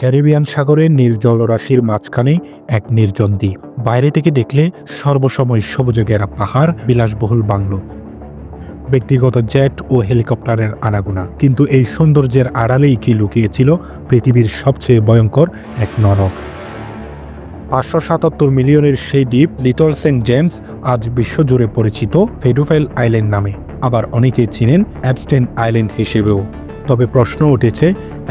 Caribbean সাগরের নীল জলরাশির মাঝখানে এক নির্জন দ্বীপ। বাইরে থেকে দেখলে সর্বসময় সবুজে ঘেরা পাহাড়, বিলাসবহুল বাংলো, ব্যক্তিগত জেট ও হেলিকপ্টারের আনাগোনা। কিন্তু এই সৌন্দর্যের আড়ালেই কি লুকিয়েছিল পৃথিবীর সবচেয়ে ভয়ঙ্কর এক নরক? পাঁচশো সাতাত্তর মিলিয়নের সেই দ্বীপ লিটল সেন্ট জেমস আজ বিশ্বজুড়ে পরিচিত ফেডুফেল আইল্যান্ড নামে। আবার অনেকেই চিনেন অ্যাবস্টেন আইল্যান্ড হিসেবেও। তবে প্রশ্ন উঠেছে,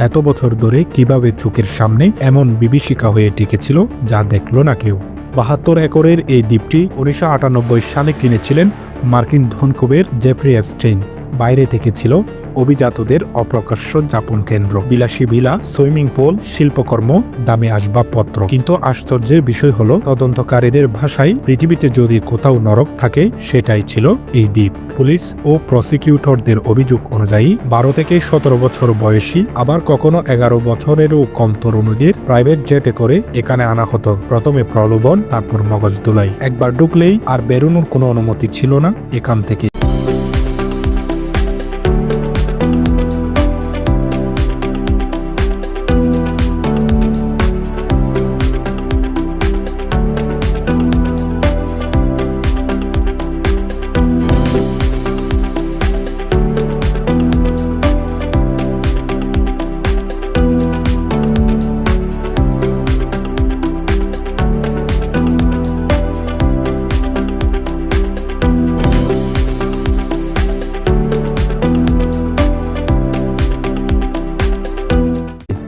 এত বছর ধরে কীভাবে চোখের সামনে এমন বিভীষিকা হয়ে টিকেছিল যা দেখল না কেউ? বাহাত্তর একরের এই দ্বীপটি উনিশশো আটানব্বই সালে কিনেছিলেন মার্কিন ধনকুবের জেফ্রি অ্যাপস্টেইন বাইরে থেকে ছিল অভিজাতদের অপ্রকাশ্য যাপন কেন্দ্র। বিলাসী ভিলা, সুইমিং পুল, শিল্পকর্ম, দামি আসবাবপত্র কিন্তু আশ্চর্যের বিষয় হলো, তদন্তকারীদের ভাষায় পৃথিবীতে যদি কোথাও নরক থাকে, সেটাই ছিল এই দ্বীপ। পুলিশ ও প্রসিকিউটরদের অভিযোগ অনুযায়ী, বারো থেকে সতেরো বছর বয়সী, আবার কখনো এগারো বছরেরও কম তরুণীদের প্রাইভেট জেটে করে এখানে আনা হতো। প্রথমে প্রলোভন, তারপর মগজ দোলাই একবার ঢুকলেই আর বেরোনোর কোনো অনুমতি ছিল না। এখান থেকে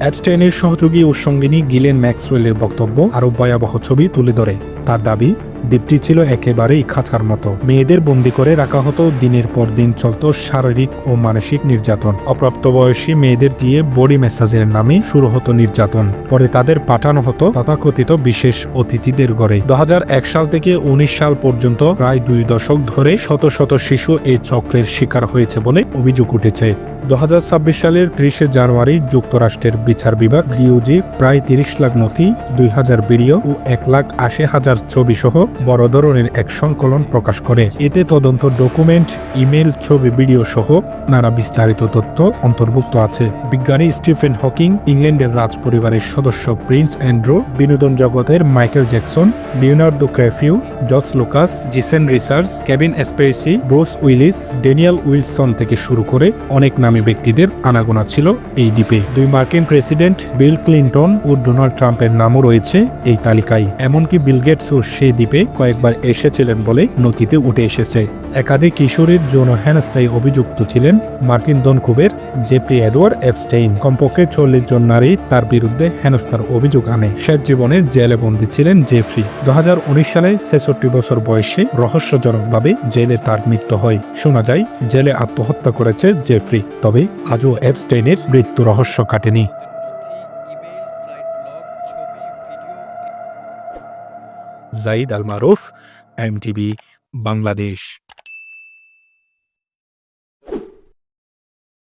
অ্যাবস্টেইনের সহযোগী ও সঙ্গিনী গিলেন ম্যাক্সওয়েলের বক্তব্য আরও ভয়াবহ ছবি তুলে ধরে। তার দাবি, দ্বীপটি ছিল একেবারেই খাঁচার মতো। মেয়েদের বন্দি করে রাখা হতো, দিনের পর দিন চলত শারীরিক ও মানসিক নির্যাতন। অপ্রাপ্তবয়সী মেয়েদের দিয়ে বডি ম্যাসাজের নামে শুরু হতো নির্যাতন। পরে তাদের পাঠানো হতো তথাকথিত বিশেষ অতিথিদের ঘরে। দু হাজার এক সাল থেকে উনিশ সাল পর্যন্ত প্রায় দুই দশক ধরে শত শত শিশু এই চক্রের শিকার হয়েছে বলে অভিযোগ উঠেছে। দু হাজার ছাব্বিশ সালের ত্রিশে জানুয়ারি যুক্তরাষ্ট্রের বিচার বিভাগ ডিওজি প্রায় তিরিশ লাখ নথি, দুই হাজার ভিডিও ও এক লাখ আশি হাজার ছবি সহ বড় ধরনের এক সংকলন প্রকাশ করে। এতে তদন্ত ডকুমেন্ট, ইমেল, ছবি, ভিডিও সহ নানা বিস্তারিত তথ্য অন্তর্ভুক্ত আছে। বিজ্ঞানী স্টিফেন হকিং, ইংল্যান্ডের রাজ পরিবারের সদস্য প্রিন্স অ্যান্ড্রু, বিনোদন জগতের মাইকেল জ্যাকসন লিওনার্ডো ক্র্যাফিউ জস লুকাস, জিসেন research Kevin Spacey, Bruce Willis Daniel Wilson থেকে শুরু করে অনেক নামী ব্যক্তিদের আনাগোনা ছিল এই দ্বীপে। দুই মার্কিন প্রেসিডেন্ট বিল ক্লিন্টন ও ডোনাল্ড ট্রাম্পের নামও রয়েছে এই তালিকায়। এমনকি বিল গেটসও সেই দ্বীপে কয়েকবার এসেছিলেন বলে নথিতে উঠে এসেছে। একাধিক কিশোরীর যৌন হেনস্থায় অভিযুক্ত ছিলেন মার্কিন দনকুবের জেপি এডওয়ার্ড এফস্টেইন কমপক্ষে চল্লিশ জন নারী তার বিরুদ্ধে হেনস্থার অভিযোগ আনে। শেষ জীবনে জেলে বন্দী ছিলেন জেফ্রি। দু হাজার উনিশ সালে ছেষট্টি বছর বয়সে রহস্যজনকভাবে জেলে তার মৃত্যু হয়। শোনা যায়, জেলে আত্মহত্যা করেছে জেফ্রি। তবে আজও অ্যাপস্টেইনের মৃত্যু রহস্য কাটেনি। জাইদ আল মারুফ এমটিভি বাংলাদেশ।